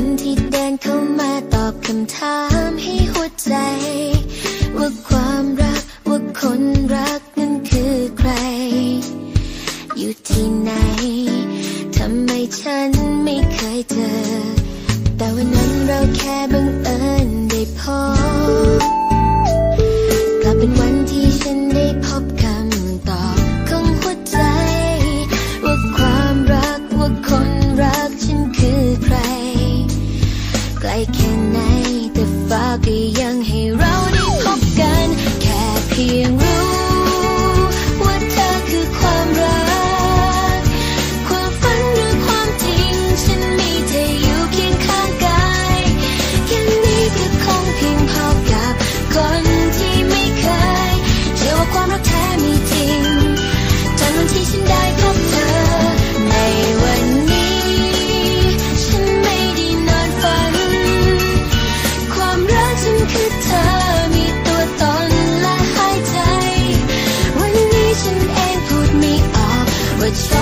นเข้ามาตอบคำถามให้หัวใจ ว่าความรักว่าคนรักนั้นคือใคร อยู่ที่ไหนทำไมฉันไม่เคยเจอ Can I the foggy young hero? It's fun.